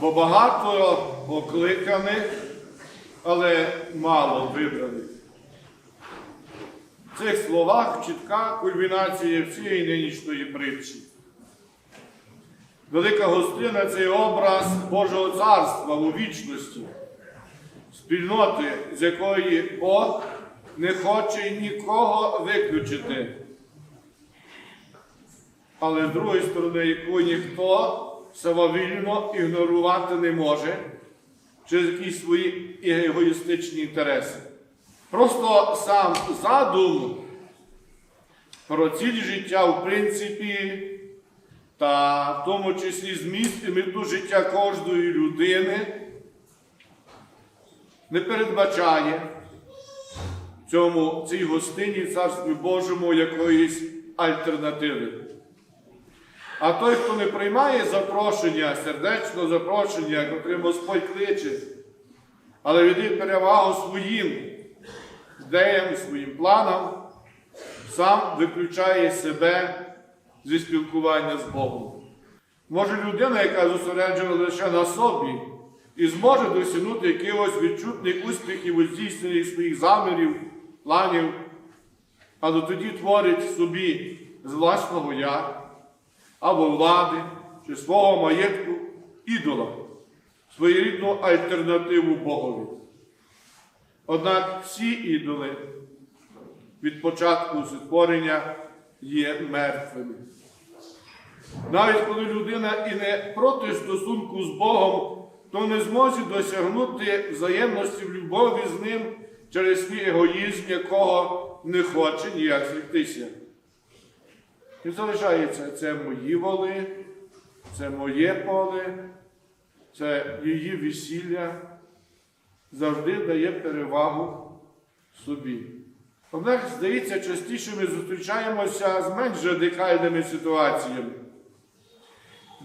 бо багато покликаних, але мало вибраних. В цих словах чітка кульмінація всієї нинішньої притчі. Велика гостина це образ Божого царства у вічності, спільноти, з якої Бог не хоче нікого виключити. Але з другої сторони, яку ніхто самовільно ігнорувати не може через якісь свої егоїстичні інтереси. Просто сам задум про ціль життя, в принципі, та в тому числі зміст і мету життя кожної людини не передбачає цьому цій гостині Царстві Божому якоїсь альтернативи. А той, хто не приймає запрошення, сердечно запрошення, котрим Господь кличе, але віддає перевагу своїм ідеям, своїм планам, сам виключає себе зі спілкування з Богом. Може людина, яка зосереджена лише на собі, і зможе досягнути якихось відчутних успіхів у здійсненні своїх замірів, планів, але тоді творить собі з власного я або влади чи свого маєтку ідола, своєрідну альтернативу Богові. Однак всі ідоли від початку створення є мертвими. Навіть коли людина і не проти стосунку з Богом, то не зможе досягнути взаємності в любові з ним через свій егоїзм, якого не хоче ніяк зріктися. І залишається це мої воли, це моє поле, це її весілля, завжди дає перевагу собі. Однак, здається, частіше ми зустрічаємося з менш радикальними ситуаціями.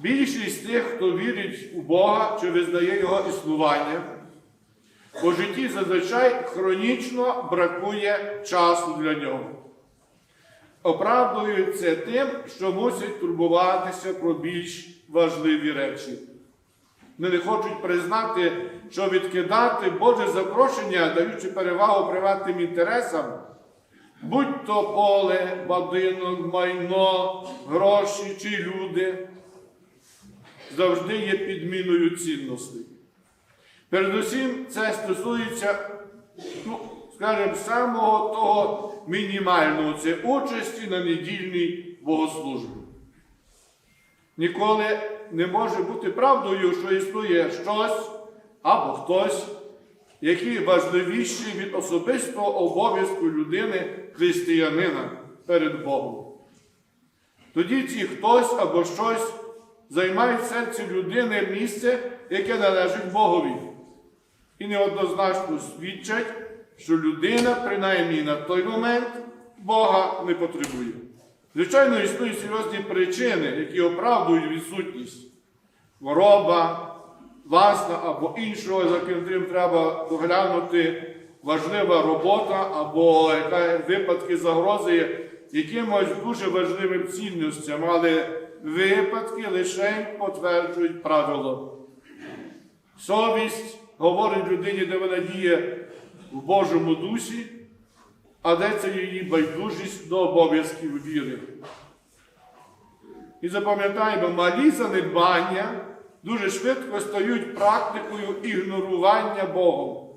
Більшість тих, хто вірить у Бога чи визнає Його існування, у житті зазвичай хронічно бракує часу для нього. Оправдують це тим, що мусять турбуватися про більш важливі речі. Вони не хочуть признати, що відкидати Боже запрошення, даючи перевагу приватним інтересам, будь то поле, будинок, майно, гроші чи люди, завжди є підміною цінностей. Передусім, це стосується, ну, скажімо, самого того мінімального це участі на недільній богослужбі. Ніколи не може бути правдою, що існує щось або хтось, які важливіші від особистого обов'язку людини християнина перед Богом. Тоді ці хтось або щось займають в серці людини місце, яке належить Богові. І неоднозначно свідчать, що людина, принаймні на той момент, Бога не потребує. Звичайно, існують серйозні причини, які оправдують відсутність хвороба, власна або іншого, за ким треба доглянути важлива робота або випадки загрози якимось дуже важливим цінностям, але випадки лише потверджують правило. Совість говорить людині, де вона діє в Божому дусі, а де це її байдужість до обов'язків віри. І запам'ятаємо, малі занедбання дуже швидко стають практикою ігнорування Богом,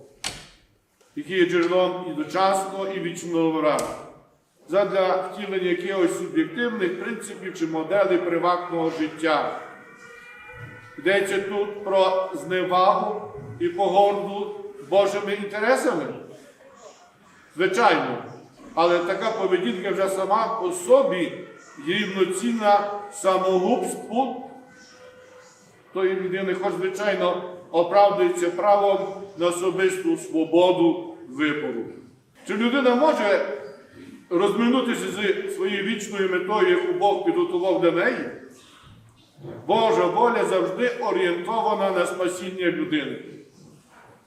який є джерелом і дочасного, і вічного врага, задля втілення якихось суб'єктивних принципів чи моделей приватного життя. Йдеться тут про зневагу і погорду Божими інтересами. Звичайно, але така поведінка вже сама по собі рівноцінна самогубству тої людини, хоч, звичайно, оправдується правом на особисту свободу вибору. Чи людина може розминутися зі своєю вічною метою, яку Бог підготував для неї? Божа воля завжди орієнтована на спасіння людини.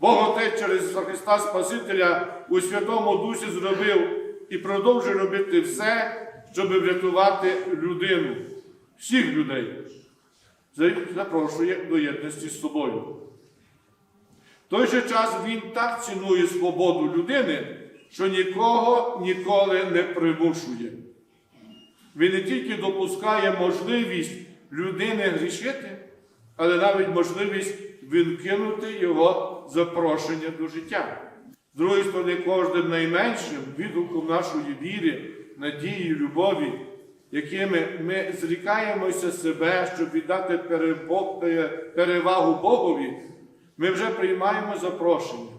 Бог Отець через Христа Спасителя у Святому Дусі зробив і продовжує робити все, щоб врятувати людину, всіх людей. запрошує до єдності з собою. В той же час він так цінує свободу людини, що нікого ніколи не примушує. Він не тільки допускає можливість людини грішити, але навіть можливість відкинути його запрошення до життя. З другої сторони, кожним найменшим відгуком нашої віри, надії, любові, якими ми зрікаємося себе, щоб віддати перевагу Богові, ми вже приймаємо запрошення.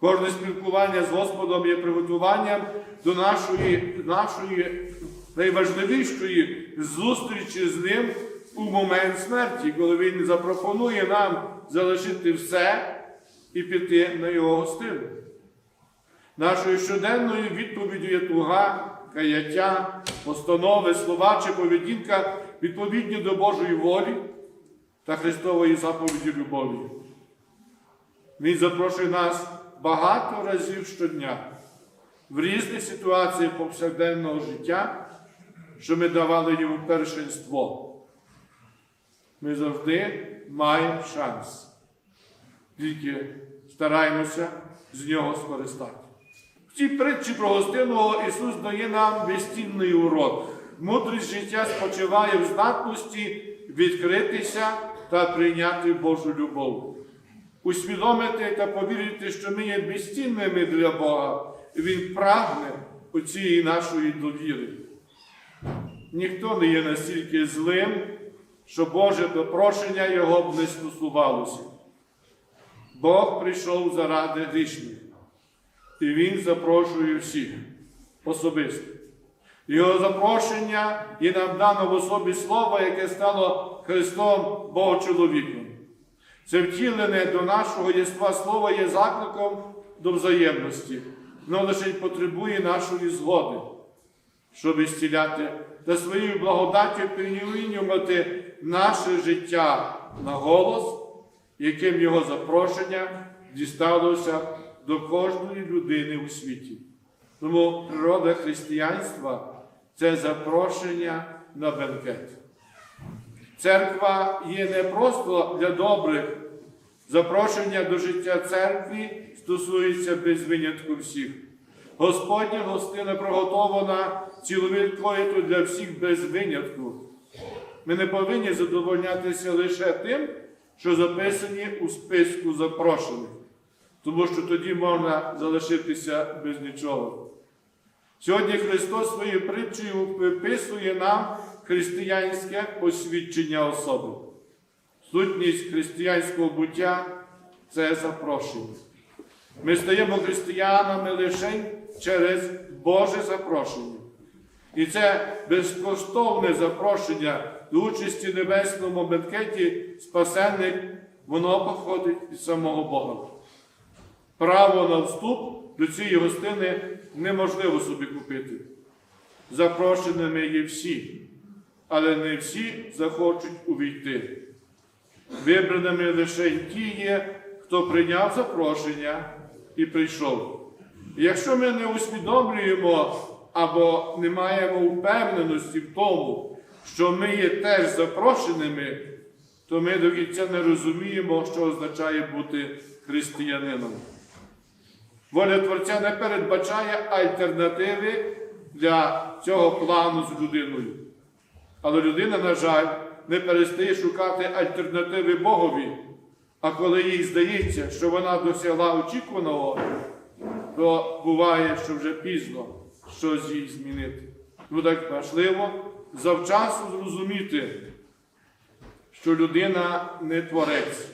Кожне спілкування з Господом є приготуванням до нашої, нашої найважливішої зустрічі з Ним у момент смерті, коли Він запропонує нам залишити все і піти на Його гостину. Нашою щоденною відповіддю є туга, каяття, постанови, слова чи поведінка відповідні до Божої волі та Христової заповіді любові. Він запрошує нас багато разів щодня в різних ситуаціях повсякденного життя, що ми давали йому першинство. Ми завжди маємо шанс. Тільки стараємося з нього скористати. В цій притчі про гостинного Ісус дає нам безцінний урок. Мудрість життя спочиває в здатності відкритися та прийняти Божу любов. Усвідомити та повірити, що ми є безцінними для Бога, і Він прагне у цієї нашої довіри. Ніхто не є настільки злим, що Боже запрошення Його б не стосувалося. Бог прийшов заради грішних, і Він запрошує всіх особисто. Його запрошення є нам дано в особі Слова, яке стало Христом Богочоловіком. Це втілене до нашого єства Слова є закликом до взаємності, воно лише потребує нашої згоди, щоб ісціляти та своєю благодаттю перемінювати наше життя на голос, яким його запрошення дісталося до кожної людини у світі. Тому природа християнства це запрошення на бенкет. Церква є не просто для добрих. Запрошення до життя церкви стосується без винятку всіх. Господня гостина приготована ціловікою для всіх без винятку. Ми не повинні задовольнятися лише тим, що записані у списку запрошених, тому що тоді можна залишитися без нічого. Сьогодні Христос своєю притчею виписує нам християнське посвідчення особи. Сутність християнського буття це запрошення. Ми стаємо християнами лише через Боже запрошення. І це безкоштовне запрошення до участі в небесному бенкеті спасенник, воно походить від самого Бога. Право на вступ до цієї гостини неможливо собі купити. Запрошеними є всі, але не всі захочуть увійти. Вибраними лише ті є, хто прийняв запрошення і прийшов. Якщо ми не усвідомлюємо або не маємо впевненості в тому, що ми є теж запрошеними, то ми до кінця не розуміємо, що означає бути християнином. Воля Творця не передбачає альтернативи для цього плану з людиною. Але людина, на жаль, не перестає шукати альтернативи Богові. А коли їй здається, що вона досягла очікуваного, то буває, що вже пізно щось їй змінити. Ну так важливо завчасно зрозуміти, що людина не творець,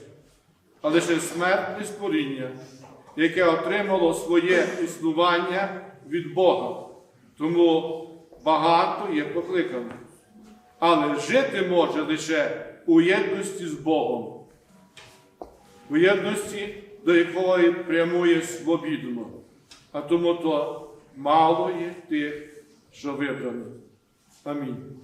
а лише смертне створіння, яке отримало своє існування від Бога. Тому багато є покликано. Але жити може лише у єдності з Богом, у єдності, до якої прямує свобідно. А тому то мало є тих, що вибрані. Амінь.